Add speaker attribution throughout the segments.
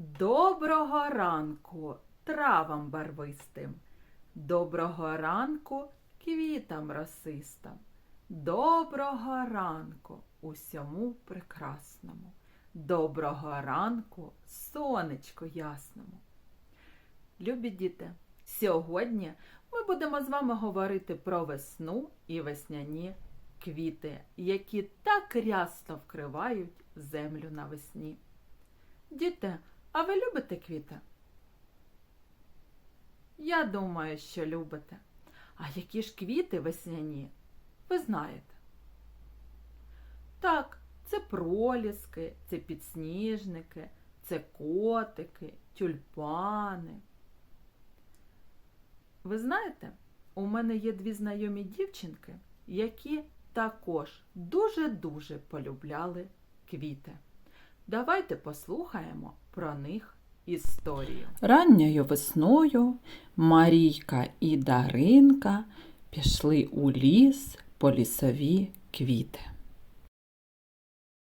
Speaker 1: Доброго ранку травам барвистим, Доброго ранку квітам росистим, Доброго ранку усьому прекрасному, Доброго ранку сонечку ясному. Любі діти, сьогодні ми будемо з вами говорити про весну і весняні квіти, які так рясно вкривають землю навесні. Діти, а ви любите квіти? Я думаю, що любите. А які ж квіти весняні? Ви знаєте? Так, це проліски, це підсніжники, це котики, тюльпани. Ви знаєте, у мене є дві знайомі дівчинки, які також дуже-дуже полюбляли квіти. Давайте послухаємо про них історію. Ранньою весною Марійка і Даринка пішли у ліс по лісові квіти.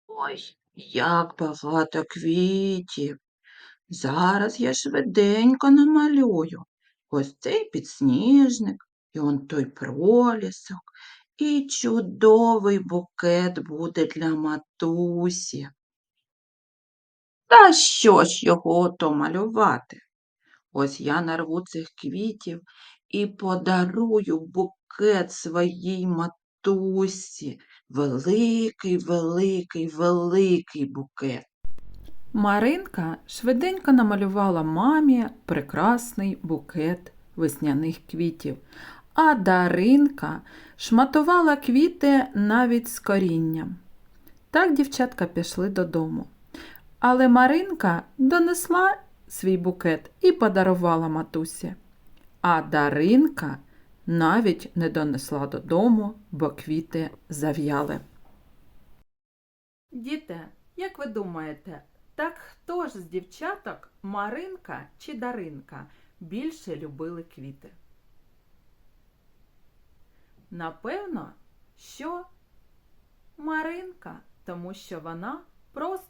Speaker 2: Ой, як багато квітів. Зараз я швиденько намалюю. Ось цей підсніжник, і он той пролісок, і чудовий букет буде для матусі. Та що ж його ото малювати? Ось я нарву цих квітів і подарую букет своїй матусі. Великий, великий, великий букет.
Speaker 1: Маринка швиденько намалювала мамі прекрасний букет весняних квітів, а Даринка шматувала квіти навіть з корінням. Так дівчатка пішли додому. Але Маринка донесла свій букет і подарувала матусі. А Даринка навіть не донесла додому, бо квіти зав'яли. Діти, як ви думаєте, так хто ж з дівчаток Маринка чи Даринка більше любили квіти? Напевно, що Маринка, тому що вона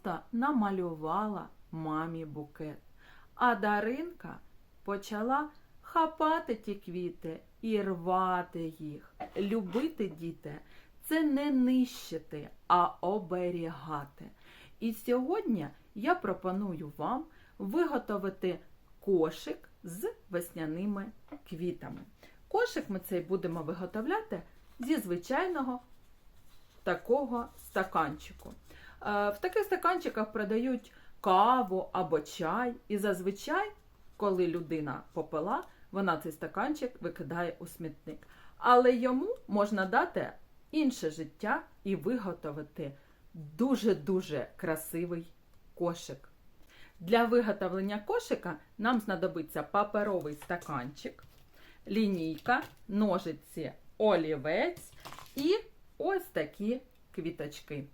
Speaker 1: просто намалювала мамі букет. А Даринка почала хапати ті квіти і рвати їх. Любити діти це не нищити, а оберігати. І сьогодні я пропоную вам виготовити кошик з весняними квітами. Кошик ми цей будемо виготовляти зі звичайного такого стаканчику. Е, В таких стаканчиках продають каву або чай, і зазвичай, коли людина попила, вона цей стаканчик викидає у смітник. Але йому можна дати інше життя і виготовити дуже-дуже красивий кошик. Для виготовлення кошика нам знадобиться паперовий стаканчик, лінійка, ножиці, олівець і ось такі квіточки.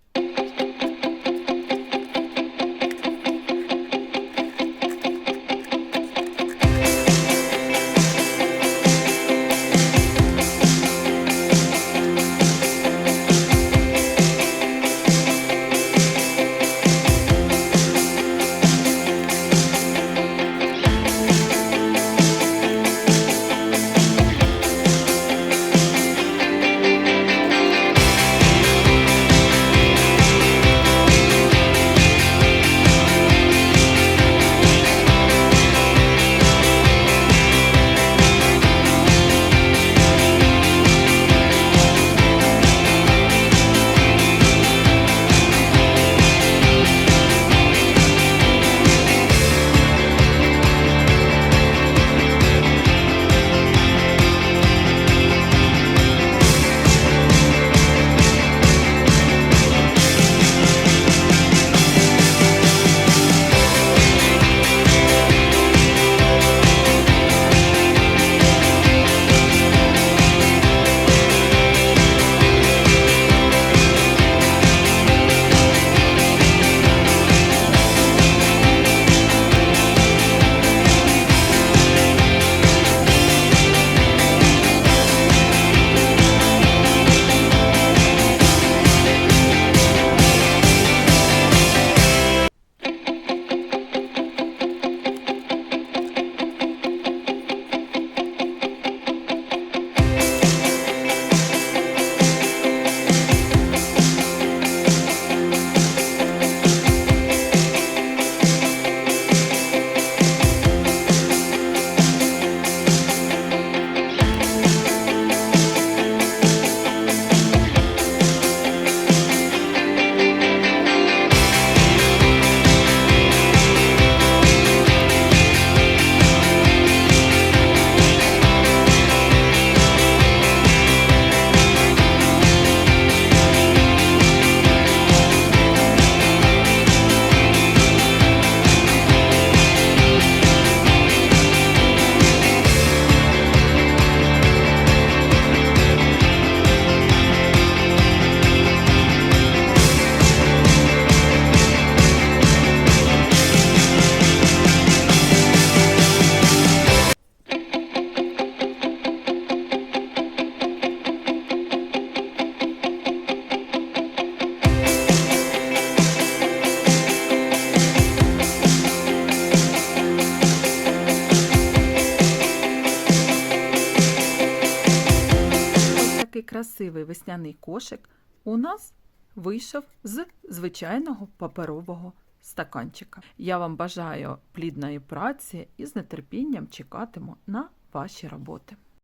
Speaker 1: Красивий весняний кошик у нас вийшов з звичайного паперового стаканчика. Я вам бажаю плідної праці і з нетерпінням чекатиму на ваші роботи.